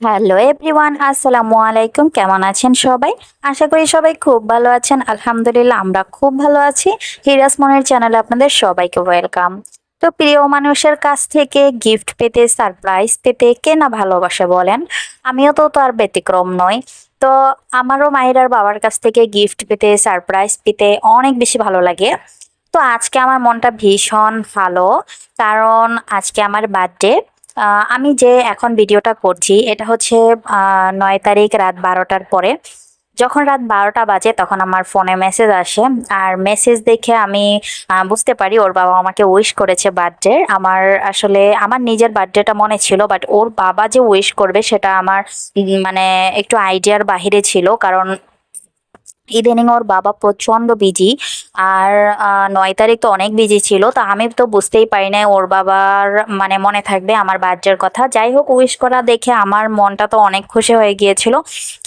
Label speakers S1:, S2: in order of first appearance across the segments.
S1: Hello everyone আসসালামু আলাইকুম। কেমন আছেন সবাই? আশা করি সবাই খুব ভালো আছেন। আলহামদুলিল্লাহ, আমরা খুব ভালো আছি। হিরাস মনের চ্যানেলে আপনাদের সবাইকে ওয়েলকাম তো প্রিয় মানুষের কাছ থেকে গিফট পেতে সারপ্রাইজ পেতে কে না ভালোবাসে বলেন? আমিও তো তার ব্যতিক্রম নই। তো আমারও মাহিরার বাবার কাছ থেকে গিফট পেতে সারপ্রাইজ পেতে অনেক বেশি ভালো লাগে। তো আজকে আমার মনটা ভীষণ ভালো, কারণ আজকে আমার বার্থডে আমি যে এখন ভিডিওটা করছি, এটা হচ্ছে নয় তারিখ রাত বারোটার পরে। যখন রাত বারোটা বাজে, তখন আমার ফোনে মেসেজ আসে। আর মেসেজ দেখে আমি বুঝতে পারি ওর বাবা আমাকে উইশ করেছে বার্থডে আমার আসলে, আমার নিজের বার্থডেটা মনে ছিল বাট ওর বাবা যে উইশ করবে, সেটা আমার মানে একটু আইডিয়ার বাহিরে ছিল। কারণ ইদানিং ওর বাবা প্রচণ্ড বিজি আর নয় তারিখ তো অনেক বিজি ছিল, তো আমি তো বুঝতেই পারি না ওর বাবার মানে মনে থাকবে আমার বার্থডের কথা। যাই হোক উইশ করা দেখে আমার মনটা তো অনেক খুশি হয়ে গিয়েছিল।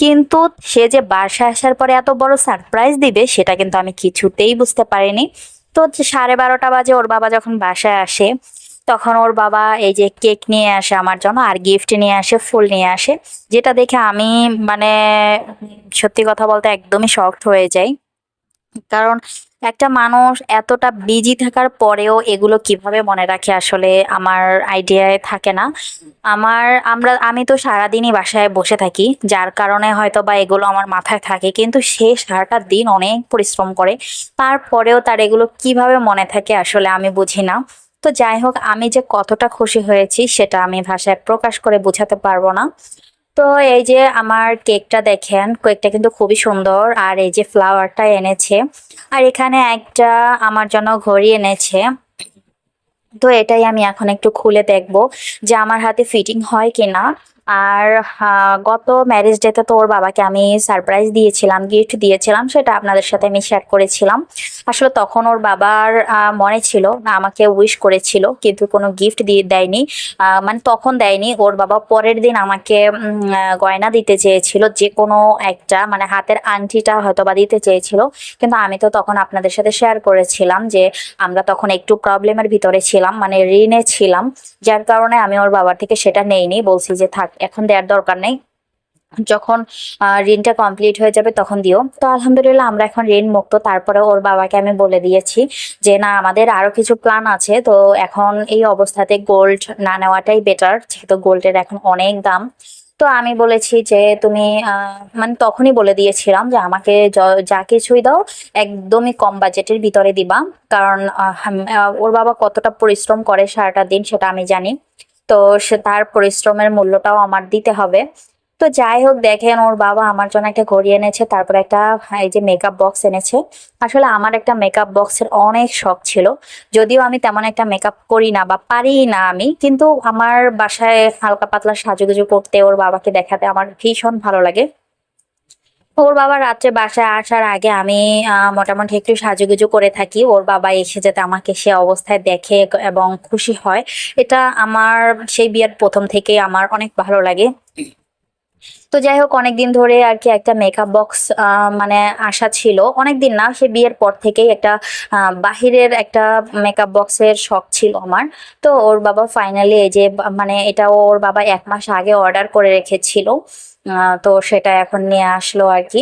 S1: কিন্তু সে যে বাসায় আসার পরে এত বড় সারপ্রাইজ দিবে, সেটা কিন্তু আমি কিছুতেই বুঝতে পারিনি। তো সাড়ে বারোটা বাজে ওর বাবা যখন বাসায় আসে তখন ওর বাবা এই যে কেক নিয়ে আসে আমার জন্য আর গিফট নিয়ে আসে, ফুল নিয়ে আসে। যেটা দেখে আমি মানে সত্যি কথা বলতে একদমই শকড হয়ে যাই। কারণ একটা মানুষ এতটা বিজি থাকার পরেও এগুলো কীভাবে মনে রাখে আসলে আমার আইডিয়ায় থাকে না। আমার, আমরা, আমি তো সারাদিনই বাসায় বসে থাকি, যার কারণে হয়তো বা এগুলো আমার মাথায় থাকে, কিন্তু সে সারাটা দিন অনেক পরিশ্রম করে। তারপরেও তার এগুলো কীভাবে মনে থাকে আসলে আমি বুঝি না। তো যাই হোক, আমি যে কতটা খুশি হয়েছি সেটা আমি ভাষায় প্রকাশ করে বোঝাতে পারব না। তো এই যে আমার কেকটা দেখেন, কেকটা কিন্তু খুবই সুন্দর, আর এই যে ফ্লাওয়ারটা এনেছে, আর এখানে একটা আমার জন্য ঘড়ি এনেছে। তো এটাই আমি এখন একটু খুলে দেখব যে আমার হাতে ফিটিং হয় কিনা। আর গত ম্যারেজ ডেতে তো ওর বাবাকে আমি সারপ্রাইজ দিয়েছিলাম গিফট দিয়েছিলাম, সেটা আপনাদের সাথে আমি শেয়ার করেছিলাম। আসলে তখন ওর বাবার মনে ছিল, না, আমাকে উইশ করেছিল, কিন্তু কোনো গিফট দিয়ে দেয়নি। মানে তখন দেয়নি, ওর বাবা পরের দিন আমাকে গয়না দিতে চেয়েছিল, যে কোনো একটা মানে হাতের আংটিটা হয়তো বা দিতে চেয়েছিল। কিন্তু আমি তো তখন আপনাদের সাথে শেয়ার করেছিলাম যে আমরা তখন একটু প্রবলেমের ভিতরে ছিলাম মানে ঋণে ছিলাম। যার কারণে আমি ওর বাবার থেকে সেটা নেইনি, বলছি যে থাক এখন দেওয়ার দরকার নেই। যখন ঋণটা কমপ্লিট হয়ে যাবে তখন দিও। তো আলহামদুলিল্লাহ আমরা এখন ঋণ মুক্ত। তারপরে ওর বাবাকে আমি বলে দিয়েছি যে, না, আমাদের আরও কিছু প্ল্যান আছে। তো এখন এই অবস্থাতে গোল্ড না নেওয়াটাই বেটার যেহেতু গোল্ডের এখন অনেক দাম। তো আমি বলেছি যে, তুমি মানে তখনই বলে দিয়েছিলাম যে, আমাকে যা কিছুই দাও, একদমই কম বাজেটের ভিতরে দিবা। কারণ ওর বাবা কতটা পরিশ্রম করে সারাটা দিন সেটা আমি জানি। তো সে তার পরিশ্রমের মূল্যটাও আমার দিতে হবে। তো যাই হোক, দেখেন ওর বাবা আমার জন্য একটা ঘড়ি এনেছে, তারপর একটা এই যে মেকআপ বক্স এনেছে। আসলে আমার একটা মেকআপ বক্সের অনেক শখ ছিল। যদিও আমি তেমন একটা মেকআপ করি না বা পারি না আমি, কিন্তু আমার বাসায় হালকা পাতলা সাজুগুজু করতে ওর বাবাকে দেখাতে আমার ভীষণ ভালো লাগে। ওর বাবা রাত্রে বাসায় আসার আগে আমি মোটামুটি একটু সাজুগুজু করে থাকি। ওর বাবা এসে যাতে আমাকে সে অবস্থায় দেখে এবং খুশি হয়, এটা আমার সেই বিয়ার প্রথম থেকে আমার অনেক ভালো লাগে। তো যাই হোক, অনেকদিন ধরে আর কি একটা মেকআপ বক্স মানে আসা ছিল। অনেকদিন না, সে বিয়ের পর থেকেই একটা বাহিরের একটা মেকআপ বক্সের শখ ছিল আমার। তো ওর বাবা ফাইনালি এই যে মানে এটা ওর বাবা এক মাস আগে অর্ডার করে রেখেছিল। তো সেটা এখন নিয়ে আসলো আর কি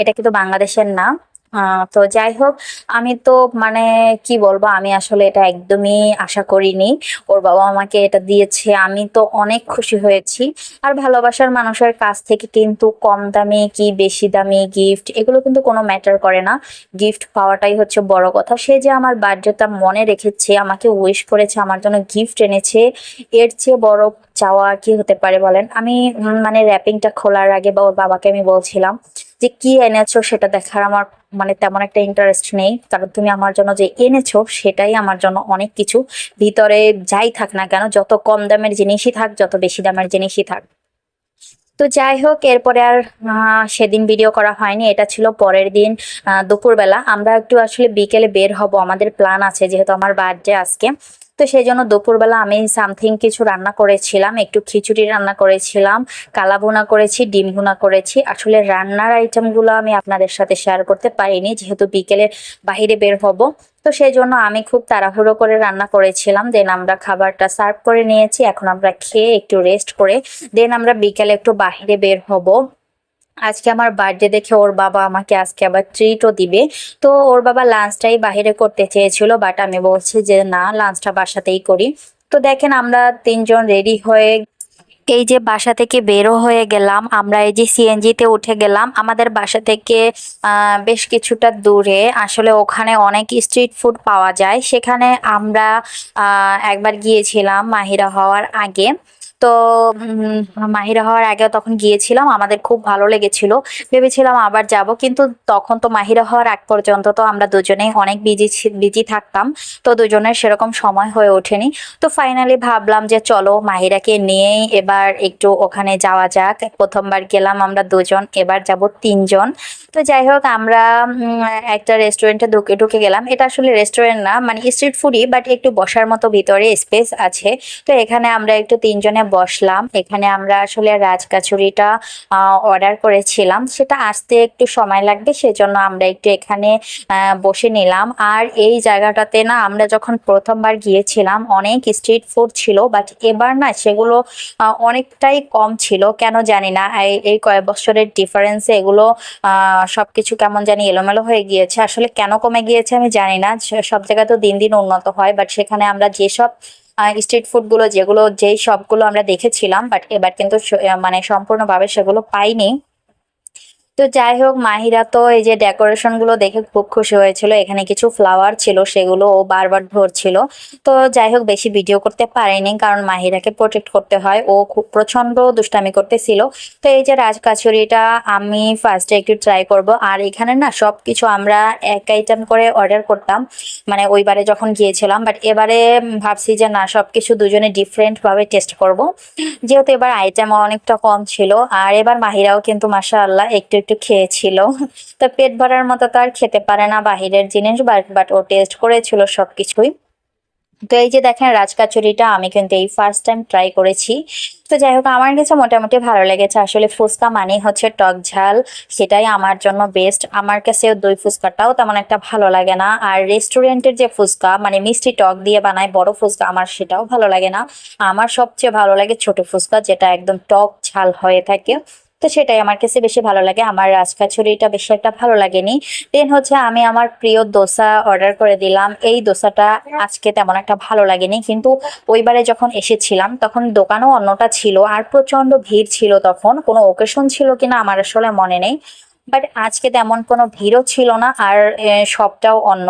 S1: এটা কিন্তু বাংলাদেশের না তো যাই হোক, আমি তো মানে কি বলব, আমি আসলে এটা একদমই আশা করিনি। ওর বাবা আমাকে এটা দিয়েছে, আমি তো অনেক খুশি হয়েছি। আর ভালোবাসার মানুষের কাছ থেকে কিন্তু কম দামি কি বেশি দামি গিফট এগুলো কিন্তু কোনো ম্যাটার করে না। গিফট পাওয়াটাই হচ্ছে বড় কথা। সে যে আমার বার্থডেটা মনে রেখেছে, আমাকে উইশ করেছে, আমার জন্য গিফট এনেছে, এর চেয়ে বড় চাওয়া কি হতে পারে বলেন? আমি মানে র্যাপিংটা খোলার আগে বা ওর বাবাকে আমি বলছিলাম যে কি এনেছো সেটা দেখার আমার মানে তেমন একটা ইন্টারেস্ট নেই। কারণ তুমি আমার জন্য যে এনেছো সেটাই আমার জন্য অনেক কিছু। ভিতরে যাই থাক না কেন, যত কম দামের জিনিসই থাক, যত বেশি দামের জিনিসই থাক। তো যাই হোক, এরপরে আর সেদিন ভিডিও করা হয়নি। এটা ছিল পরের দিন দুপুরবেলা। আমরা একটু আসলে বিকেলে বের হব। আমাদের প্ল্যান আছে, যেহেতু আমার বার্থডে আজকে। তো সেই জন্য দুপুরবেলা আমি সামথিং কিছু রান্না করেছিলাম, একটু খিচুড়ি রান্না করেছিলাম, কালা ভুনা করেছি, ডিম ভুনা করেছি। আসলে রান্নার আইটেমগুলো আমি আপনাদের সাথে শেয়ার করতে পারিনি, যেহেতু বিকেলে বাইরে বের হব। তো সেই জন্য আমি খুব তাড়াহুড়ো করে রান্না করেছিলাম। দেন আমরা খাবারটা সার্ভ করে নিয়েছি। এখন আমরা খেয়ে একটু রেস্ট করে, দেন আমরা বিকেলে একটু বাইরে বের হব। আজকে আমার বার্থডে দেখে ওর বাবা আমাকে আজকে আবার ট্রিটও দিবে। তো ওর বাবা লাঞ্চটাই বাইরে করতে চেয়েছিল বাট আমি বলছি যে না লাঞ্চটা বাসাতেই করি। তো দেখেন আমরা তিনজন রেডি হয়ে এই যে বাসা থেকে বেরো হয়ে গেলাম। আমরা এই যে সিএনজিতে উঠে গেলাম। আমাদের বাসা থেকে বেশ কিছুটা দূরে। আসলে ওখানে অনেক স্ট্রিট ফুড পাওয়া যায়। সেখানে আমরা একবার গিয়েছিলাম মাহিরা হওয়ার আগে। তো মাহিরা হওয়ার আগে তখন গিয়েছিলাম, আমাদের খুব ভালো লেগেছিল। ভেবেছিলাম আবার যাব, কিন্তু তখন তো মাহিরা হওয়ার আগ পর্যন্ত তো আমরা দুজনেই অনেক বিজি বিজি থাকতাম, তো দুজনের সেরকম সময় হয়ে ওঠেনি। তো ফাইনালি ভাবলাম যে চলো, মাহিরাকে নিয়েই এবার একটু ওখানে যাওয়া যাক। প্রথমবার গেলাম আমরা দুজন, এবার যাব তিনজন। তো যাই হোক, আমরা একটা রেস্টুরেন্টে ঢুকে ঢুকে গেলাম। এটা আসলে রেস্টুরেন্ট না মানে স্ট্রিট ফুডই বাট একটু বসার মতো ভিতরে স্পেস আছে। তো এখানে আমরা একটু তিনজনে বসলাম। এখানে আমরা আসলে রাজকাচুরিটা অর্ডার করেছিলাম। সেটা আসতে একটু সময় লাগবে, সেজন্য আমরা একটু এখানে বসে নিলাম। আর এই জায়গাটাতে না, আমরা যখন প্রথমবার গিয়েছিলাম, অনেক স্ট্রিট ফুড ছিল বাট এবার না, সেগুলো অনেকটাই কম ছিল। কেন জানি না, এই কয়েক বছরের ডিফারেন্সে এগুলো সবকিছু কেমন জানি এলোমেলো হয়ে গিয়েছে। আসলে কেন কমে গিয়েছে আমি জানি না। সব জায়গায় তো দিন দিন উন্নত হয় বাট সেখানে আমরা যেসব স্ট্রিট ফুডগুলো, যেগুলো, যেই সবগুলো আমরা দেখেছিলাম বাট এবার কিন্তু মানে সম্পূর্ণভাবে সেগুলো পাইনি। তো যাই হোক, মাহিরা তো এই যে ডেকোরেশনগুলো দেখে খুব খুশি হয়েছিল। এখানে কিছু ফ্লাওয়ার ছিল, সেগুলো ও বারবার ধরছিল। তো যাই হোক, বেশি ভিডিও করতে পারেনি কারণ মাহিরাকে প্রোটেক্ট করতে হয়। ও খুব প্রচণ্ড দুষ্টামি করতেছিল। তো এই যে রাজকাচুরিটা আমি ফার্স্টে একটু ট্রাই করব। আর এখানে না সব কিছু আমরা এক আইটেম করে অর্ডার করতাম। মানে ওইবারে যখন গিয়েছিলাম বাট এবারে ভাবছি যে না সব কিছু দুজনে ডিফারেন্ট ভাবে টেস্ট করব। যেহেতু এবার আইটেম অনেকটা কম ছিল। আর এবার মাহিরাও কিন্তু মাশাআল্লাহ একটু একটু খেয়েছিল। তো পেট ভরার মতো তো আর খেতে পারে না বাহিরের জিনিস বাট ও টেস্ট করেছিল সবকিছুই। তো এই যে দেখেন রাজকাচুরিটা, আমি কিন্তু এই ফার্স্ট টাইম ট্রাই করেছি। তো যাই হোক, আমার কাছে মোটামুটি ভালো লেগেছে। আসলে ফুচকা মানে হচ্ছে টক ঝাল, সেটাই আমার জন্য বেস্ট আমার কাছে দই ফুচকাটাও তেমন একটা ভালো লাগে না। আর রেস্টুরেন্টের যে ফুচকা মানে মিষ্টি টক দিয়ে বানায় বড় ফুচকা, আমার সেটাও ভালো লাগে না। আমার সবচেয়ে ভালো লাগে ছোট ফুচকা, যেটা একদম টক ঝাল হয়ে থাকে। তো সেটাই আমার কাছে বেশি ভালো লাগে। আমার রাজকাছুরিটা বেশি একটা ভালো লাগেনি। দেন হচ্ছে আমি আমার প্রিয় দোসা অর্ডার করে দিলাম। এই দোসাটা আজকে তেমন একটা ভালো লাগেনি। কিন্তু ওইবারে যখন এসেছিলাম, তখন দোকানও অন্যটা ছিল আর প্রচণ্ড ভিড় ছিল তখন। কোনো ওকেশন ছিল কিনা আমার আসলে মনে নেই। বাট আজকে তেমন কোনো ভিড়ও ছিল না আর সবটাও অন্য।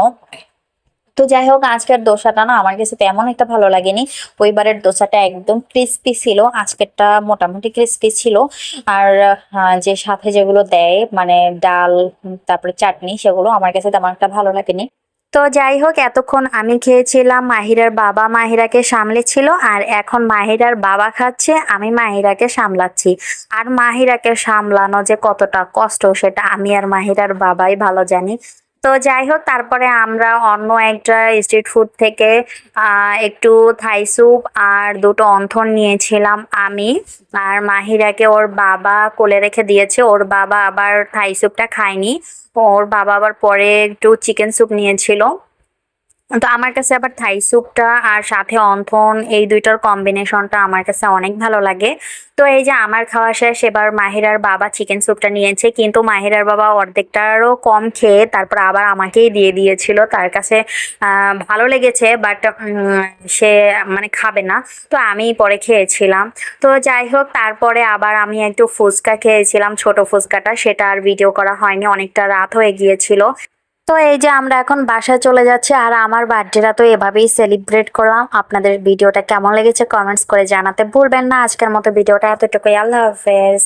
S1: তো যাই হোক, আজকের দোসাটা না আমার কাছে তেমন একটা ভালো লাগেনি। ওইবারের দোসাটা একদম ক্রিস্পি ছিল, আজকেরটা মোটামুটি ক্রিস্পি ছিল। আর যে সাথে যেগুলো দেয় মানে ডাল, তারপরে চাটনি, সেগুলো আমার কাছে তেমন একটা ভালো লাগেনি। তো যাই হোক, এতক্ষণ আমি খেয়েছিলাম, মাহিরার বাবা মাহিরাকে সামলেছিল, আর এখন মাহিরার বাবা খাচ্ছে, আমি মাহিরাকে সামলাচ্ছি। আর মাহিরাকে সামলানো যে কতটা কষ্ট, সেটা আমি আর মাহিরার বাবাই ভালো জানি। তো যাই হোক, তারপরে আমরা অন্য একটা স্ট্রিট ফুড থেকে একটু থাই স্যুপ আর দুটো অন্থন নিয়েছিলাম আমি। আর মাহিরাকে ওর বাবা কোলে রেখে দিয়েছে। ওর বাবা আবার থাই স্যুপটা খায়নি। ওর বাবা আবার পরে একটু চিকেন স্যুপ নিয়েছিল। তো আমার কাছে আবার থাই স্যুপটা আর সাথে অন্থন এই দুইটার কম্বিনেশনটা আমার কাছে অনেক ভালো লাগে। তো এই যে আমার খাওয়া শেষ, এবার মাহিরার বাবা চিকেন স্যুপটা নিয়েছে, কিন্তু মাহিরার বাবা অর্ধেকটারও কম খেয়ে তারপর আবার আমাকেই দিয়ে দিয়েছিল। তার কাছে ভালো লেগেছে বাট সে মানে খাবে না। তো আমি পরে খেয়েছিলাম। তো যাই হোক, তারপরে আবার আমি একটু ফুচকা খেয়েছিলাম, ছোট ফুচকাটা। সেটা আর ভিডিও করা হয়নি, অনেকটা রাত হয়ে গিয়েছিল। তো এই যে আমরা এখন বাসায় চলে যাচ্ছি আর আমার বার্থডেটা তো এভাবেই সেলিব্রেট করলাম। আপনাদের ভিডিওটা কেমন লেগেছে কমেন্টস করে জানাতে ভুলবেন না। আজকের মতো ভিডিওটা এতটুকুই। আল্লাহ হাফেজ।